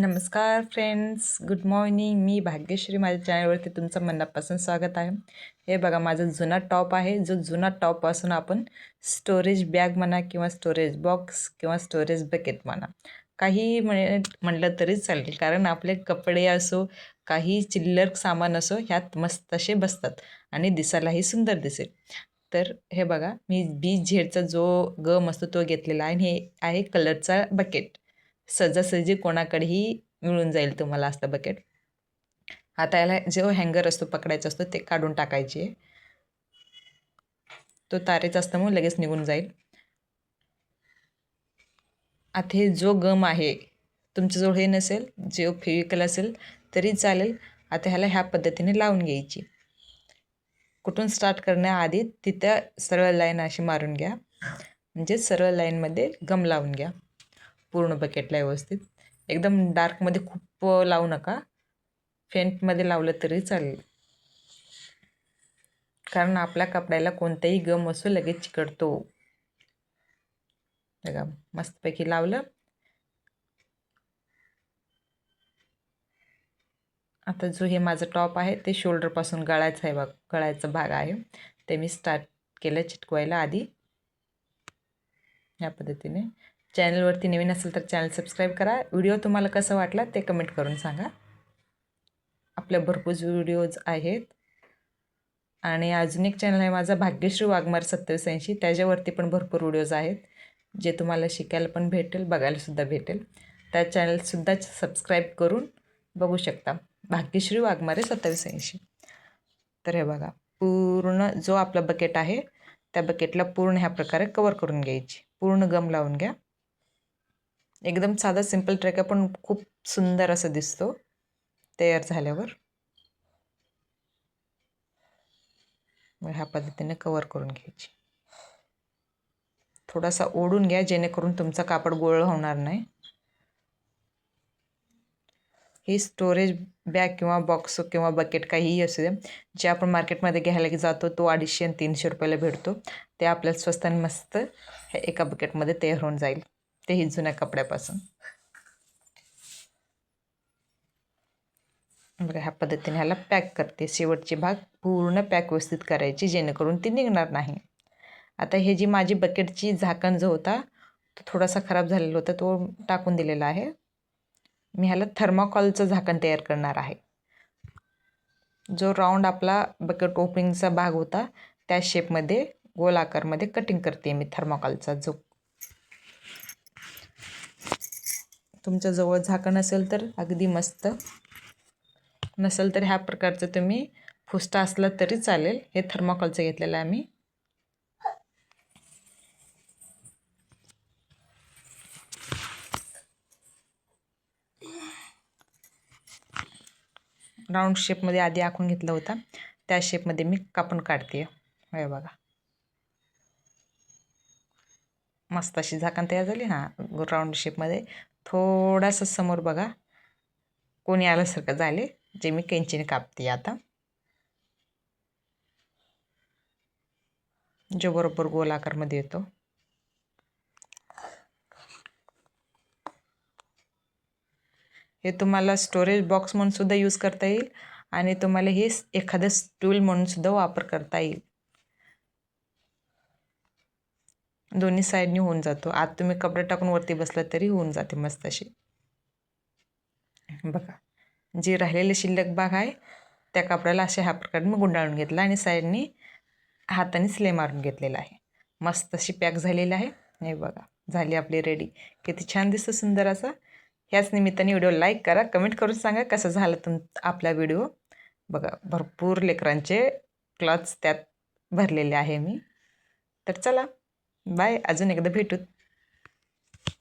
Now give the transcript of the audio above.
नमस्कार friends good morning मी भाग्यश्री. माझ्या चॅनलवरती तुमचं मनापासून स्वागत आहे. हे बघा माझा जुना टॉप आहे. जो जुना टॉपपासून आपण स्टोरेज बॅग म्हणा किंवा स्टोरेज बॉक्स किंवा स्टोरेज बकेट म्हणा काही म्हणे म्हटलं तरी चालेल. कारण आपले कपडे असो काही चिल्लर सामान असो ह्यात मस्त असे बसतात आणि दिसायलाही सुंदर दिसेल. तर हे बघा मी बी झेडचा जो गम असतो तो घेतलेला आहे आणि हे आहे कलरचा बकेट सहजासहजी कोणाकडेही मिळून जाईल तुम्हाला असतं बकेट आता याला जो हँगर असतो पकडायचा असतो ते काढून टाकायचे. तो तारेचा असतं मग लगेच निघून जाईल. आता हे जो गम आहे तुमच्याजवळ हे नसेल जो फेविकल असेल तरी चालेल. आता ह्याला ह्या पद्धतीने लावून घ्यायची. कुठून स्टार्ट करण्याआधी तिथं सरळ लाईन अशी मारून घ्या. म्हणजे सरळ लाईनमध्ये गम लावून घ्या. पूर्ण बकेटला व्यवस्थित. एकदम डार्कमध्ये खूप लावू नका. फेंटमध्ये लावलं तरी चालेल. कारण आपल्या कपड्याला कोणताही गम असो लगेच चिकटतो. बघा मस्तपैकी लावलं. आता जो हे माझं टॉप आहे ते शोल्डरपासून गळायचं आहे बघ. गळायचा भाग आहे. ते मी स्टार्ट केलं चिटकवायला आधी. या पद्धतीने. चॅनलवरती नवीन असेल तर चॅनल सबस्क्राईब करा. व्हिडिओ तुम्हाला कसं वाटला ते कमेंट करून सांगा. आपल्या भरपूर व्हिडिओज आहेत. आणि अजून एक चॅनल आहे माझा भाग्यश्री वाघमार सत्तावीस ऐंशी. त्याच्यावरती पण भरपूर व्हिडिओज आहेत. जे तुम्हाला शिकायला पण भेटेल बघायलासुद्धा भेटेल. त्या चॅनलसुद्धा सबस्क्राईब करून बघू शकता. भाग्यश्री वाघमारे सत्तावीस ऐंशी. तर हे बघा पूर्ण जो आपला बकेट आहे त्या बकेटला पूर्ण ह्या प्रकारे कवर करून घ्यायची. पूर्ण गम लावून घ्या. एकदम साधा सिंपल ट्रेक आहे पण खूप सुंदर असं दिसतो. तयार झाल्यावर. ह्या पद्धतीने कवर करून घ्यायची. थोडासा ओढून घ्या जेणेकरून तुमचा कापड गोळ होणार नाही. ही स्टोरेज बॅग किंवा बॉक्स किंवा बकेट काहीही असू दे जे आपण मार्केटमध्ये घ्यायला जातो तो अडीचशे आणि तीनशे रुपयाला भेटतो. ते आपल्याला स्वस्त आणि मस्त हे एका बकेटमध्ये तयार होऊन जाईल. तेही जुन्या कपड्यापासून. बघा ह्या पद्धतीने ह्याला पॅक करते. शेवटची भाग पूर्ण पॅक व्यवस्थित करायची जेणेकरून ती निघणार नाही. आता हे जी माझी बकेटची झाकण जो होता तो थोडासा खराब झालेला होता तो टाकून दिलेला आहे. मी ह्याला थर्माकॉलचं झाकण तयार करणार आहे. जो राऊंड आपला बकेट ओपनिंगचा भाग होता त्या शेपमध्ये गोल आकारमध्ये कटिंग करते मी थर्माकॉलचा जो तुमच्याजवळ झाकण असेल तर अगदी मस्त. नसेल तर ह्या प्रकारचं तुम्ही फुस्टा असला तरी चालेल. हे थर्माकॉलचं घेतलेलं आहे आम्ही. राऊंड शेपमध्ये आधी आखून घेतला होता. त्या शेपमध्ये मी कापून काढते हे बघा. मस्त अशी झाकण तयार झाली हां राऊंड शेपमध्ये. थोडासा समोर बघा. कोणी आल्यासारखं झाले जे मी कैंचीने कापते आता. जो बरोबर गोल आकारमध्ये येतो. हे तुम्हाला स्टोरेज बॉक्स म्हणून सुद्धा यूज करता येईल आणि तुम्हाला हे एखादं स्टूल म्हणून सुद्धा वापर करता येईल. दोन्ही साईडनी होऊन जातो. आत तुम्ही कपडे टाकून वरती बसला तरी होऊन जाते मस्त अशी. बघा जे राहिलेले शिल्लक भाग आहे त्या कपड्याला अशा ह्या प्रकारे मी गुंडाळून घेतला आणि साईडनी हाताने स्ले मारून घेतलेला आहे. मस्त अशी पॅक झालेली आहे. हे बघा झाली आपली रेडी किती छान दिसतं सुंदर असा. ह्याच निमित्ताने व्हिडिओ लाईक करा कमेंट करून सांगा कसं झालं तुम आपला व्हिडिओ बघा भरपूर लेकरांचे क्लॉथ्स त्यात भरलेले आहे मी. तर चला. बाय अजून एकदा भेटूत.